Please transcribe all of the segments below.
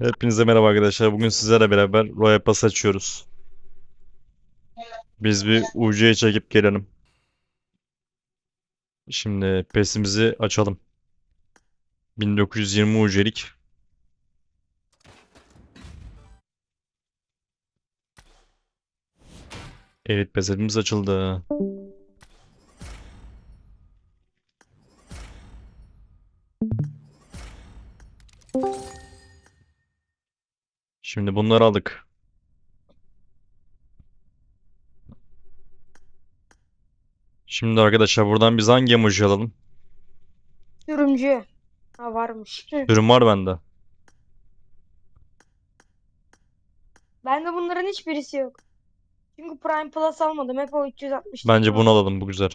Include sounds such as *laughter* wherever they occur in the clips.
Hepinize merhaba arkadaşlar. Bugün sizlerle beraber Royal Pass açıyoruz. Biz bir UC'ye çekip gelelim. Şimdi PES'imizi açalım. 1920 UC'lik. Evet PES'imiz açıldı. Şimdi bunları aldık. Şimdi arkadaşlar buradan biz hangi emoji alalım? Sürümcü. Ha varmış. Hı. Ürün var bende. Bende bunların hiçbirisi yok. Çünkü Prime Plus almadım. Hep o 360. Bence bunu alalım bu güzel.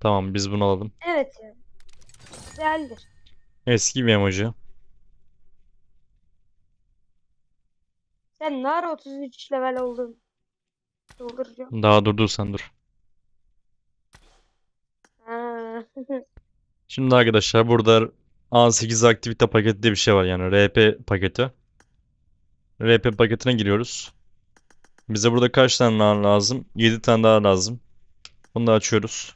Tamam biz bunu alalım. Evet ya. Eski bir emoji. Sen ne ara 33 level oldun? Dolduracağım. Daha dur dur sen dur. Ha. *laughs* Şimdi arkadaşlar burada A8 aktivite paketi diye bir şey var yani RP paketi. RP paketine giriyoruz. Bize burada kaç tane daha lazım? 7 tane daha lazım. Bunu da açıyoruz.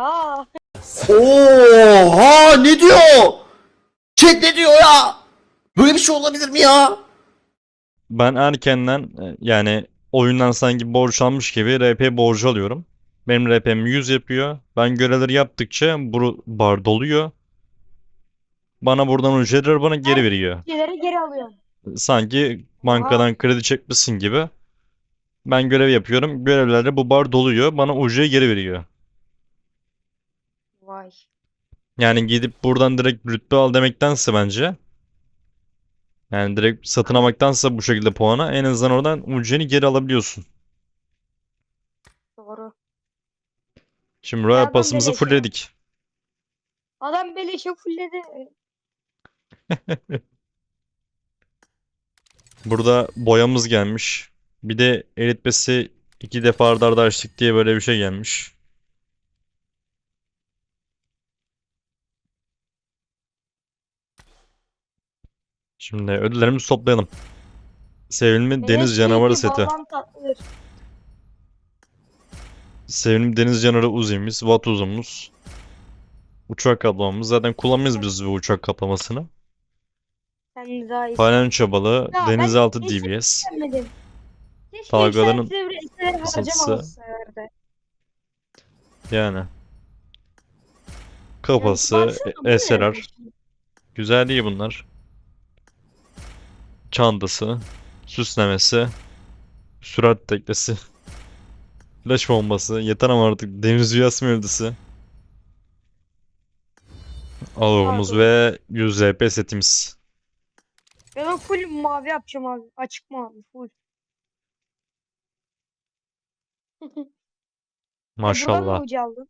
Oha. Oha ne diyor? Chat ne diyor ya? Böyle bir şey olabilir mi ya? Ben erkenden e, yani oyundan sanki borç almış gibi RP borcu alıyorum. Benim RP'm 100 yapıyor. Ben görevleri yaptıkça bu bar doluyor. Bana buradan ücretler bana geri veriyor. Şeyleri geri alıyorsun. Sanki bankadan kredi çekmişsin gibi. Ben görev yapıyorum. Görevlerde bu bar doluyor. Bana UC geri veriyor. Vay. Yani gidip buradan direkt rütbe al demektense bence. Yani direkt satın almaktansa bu şekilde puana en azından oradan UC'ni geri alabiliyorsun. Doğru. Şimdi Royal adam Pass'ımızı beleş ya. fullledik. Adam beleşe fullledi. *laughs* Burada boyamız gelmiş. Bir de eritmesi iki defa arda arda açtık diye böyle bir şey gelmiş. Şimdi ödüllerimizi toplayalım. Sevimli deniz canavarı seti. babam tatlıdır. Sevimli deniz canavarı uzayımız, watt uzunumuz. Uçak kaplamamız. Zaten kullanmayız biz bu uçak kaplamasını. Sen daha iyi. Palyaço balığı, Ya ben denizaltı hiç DBS. Sevmedim. Keşke Dalgaların ısıntısı. harcamamışlardı. Yani. Kafası, Yani baksana, bu e- ne SLR. yani? Güzel değil bunlar. Çantası, süslemesi, sürat teknesi, flash bombası, yeter ama artık deniz rüyası mevzusu. Alovumuz ve 100 RP setimiz. Ben o full mavi yapacağım abi. Açık mavi full. Buradan Maşallah. mı ucu aldın?